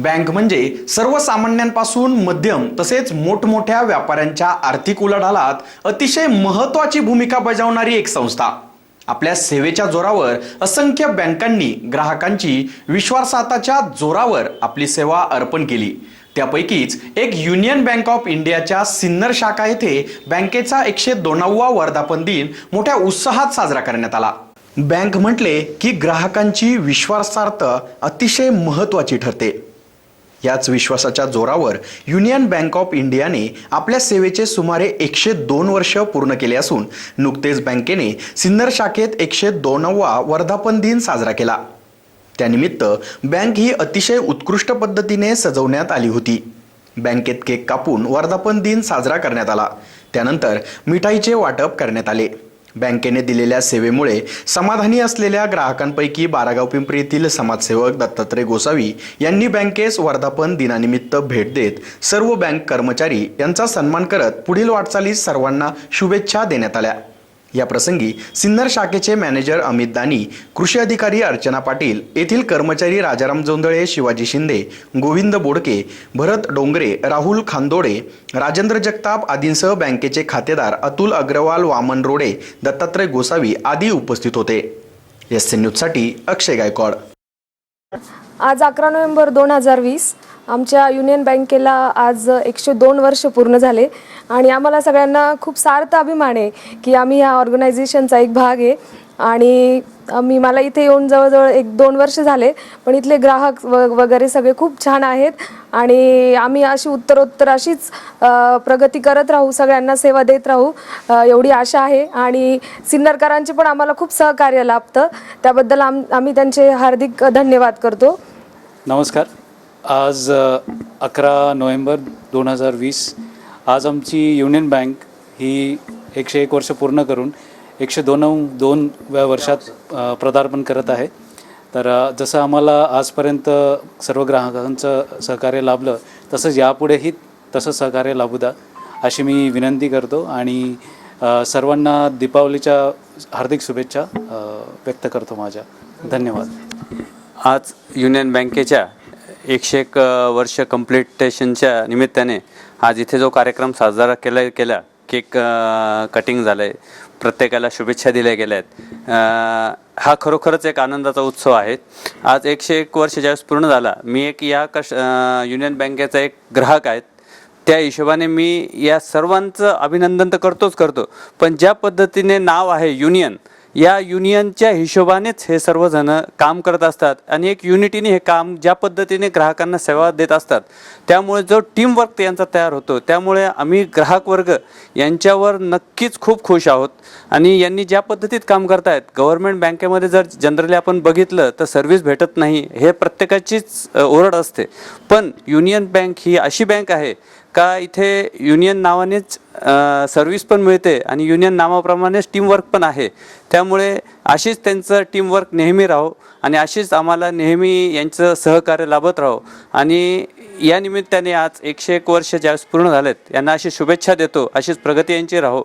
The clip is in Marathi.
बँक म्हणजे सर्वसामान्यांपासून मध्यम तसेच मोठमोठ्या व्यापाऱ्यांच्या आर्थिक उलाढालात अतिशय महत्त्वाची भूमिका बजावणारी एक संस्था. आपल्या सेवेच्या जोरावर असंख्य बँकांनी ग्राहकांची विश्वासाताच्या जोरावर आपली सेवा अर्पण केली. त्यापैकीच एक युनियन बँक ऑफ इंडियाच्या सिन्नर शाखा येथे बँकेचा एकशे दोनावा वर्धापन दिन मोठ्या उत्साहात साजरा करण्यात आला. बँक म्हटले की ग्राहकांची विश्वासार्थ अतिशय महत्त्वाची ठरते. याच विश्वासाच्या जोरावर युनियन बँक ऑफ इंडियाने आपल्या सेवेचे सुमारे एकशे दोन वर्ष पूर्ण केले असून नुकतेच बँकेने सिन्नर शाखेत एकशे दोनवा वर्धापन दिन साजरा केला. त्यानिमित्त बँक ही अतिशय उत्कृष्ट पद्धतीने सजवण्यात आली होती. बँकेत केक कापून वर्धापन दिन साजरा करण्यात आला. त्यानंतर मिठाईचे वाटप करण्यात आले. बँकेने दिलेल्या सेवेमुळे समाधानी असलेल्या ग्राहकांपैकी बारागाव पिंपरी येथील समाजसेवक दत्तात्रय गोसावी यांनी बँकेस वर्धापन दिनानिमित्त भेट देत सर्व बँक कर्मचारी यांचा सन्मान करत पुढील वाटचालीस सर्वांना शुभेच्छा देण्यात आल्या. या प्रसंगी सिन्नर शाखेचे मॅनेजर अमित दानी कृषी अधिकारी अर्चना पाटील येथील कर्मचारी राजाराम जोंधळे शिवाजी शिंदे गोविंद बोडके भरत डोंगरे राहुल खांदोडे राजेंद्र जगताप आदींसह बँकेचे खातेदार अतुल अग्रवाल वामन रोडे दत्तात्रय गोसावी आदी उपस्थित होते. एस एन न्यूजसाठी अक्षय गायकवाड. आज अकरा नोव्हेंबर दोन हजार वीस आमच्या युनियन बँकेला आज एकशे दोन वर्ष पूर्ण झाले. आणि आम्हाला सगळ्यांना खूप सार्थ अभिमान आहे की आम्ही ह्या ऑर्गनायझेशनचा एक भाग आहे. आणि मी मला इथे येऊन जवळजवळ एक दोन वर्ष झाले पण इथले ग्राहक व वगैरे सगळे खूप छान आहेत. आणि आम्ही अशी उत्तरोत्तर अशीच प्रगती करत राहू सगळ्यांना सेवा देत राहू एवढी आशा आहे. आणि सिन्नरकरांचे पण आम्हाला खूप सहकार्य लाभतं. त्याबद्दल आम आम्ही त्यांचे हार्दिक धन्यवाद करतो. नमस्कार. आज अकरा नोव्हेंबर दोन हजार वीस आज आमची युनियन बँक ही एकशे एक वर्ष पूर्ण करून एकशे दोन दोनव्या वर्षात पदार्पण करत आहे. तर जसं आम्हाला आजपर्यंत सर्व ग्राहकांचं सहकार्य लाभलं तसंच यापुढेही तसं सहकार्य लाभू द्या अशी मी विनंती करतो आणि सर्वांना दीपावलीच्या हार्दिक शुभेच्छा व्यक्त करतो माझ्या. धन्यवाद. आज युनियन बँकेच्या एकशे एक वर्ष कम्प्लिटेशनच्या निमित्ताने आज इथे जो कार्यक्रम साजरा केला केला केक कटिंग झालं आहे प्रत्येकाला शुभेच्छा दिल्या गेल्या आहेत हा खरोखरच एक आनंदाचा उत्सव आहे. आज एकशे एक वर्ष ज्यावेळेस पूर्ण झाला मी एक या कश युनियन बँकेचा एक ग्राहक आहेत त्या हिशोबाने मी या सर्वांचं अभिनंदन तर करतोच करतो पण ज्या पद्धतीने नाव आहे युनियन या युनियनच्या हिशोबानेच हे सर्वजण काम करत असतात आणि एक युनिटीने हे काम ज्या पद्धतीने ग्राहकांना सेवा देत असतात त्यामुळे जो टीमवर्क यांचा तयार होतो त्यामुळे आम्ही ग्राहक वर्ग यांच्यावर नक्कीच खूप खुश आहोत. आणि यांनी ज्या पद्धतीत काम करतायत गव्हर्नमेंट बँकेमध्ये जर जनरली आपण बघितलं तर सर्व्हिस भेटत नाही हे प्रत्येकाचीच ओरड असते. पण युनियन बँक ही अशी बँक आहे का इथे युनियन नावानेच सर्व्हिस पण मिळते आणि युनियन नावाप्रमाणेच टीमवर्क पण आहे. त्यामुळे अशीच त्यांचं टीमवर्क नेहमी राहो आणि अशीच आम्हाला नेहमी यांचं सहकार्य लाभत राहो. आणि या निमित्ताने आज एकशे एक वर्ष ज्यावेळेस पूर्ण झालेत यांना अशी शुभेच्छा देतो अशीच प्रगती यांची राहो.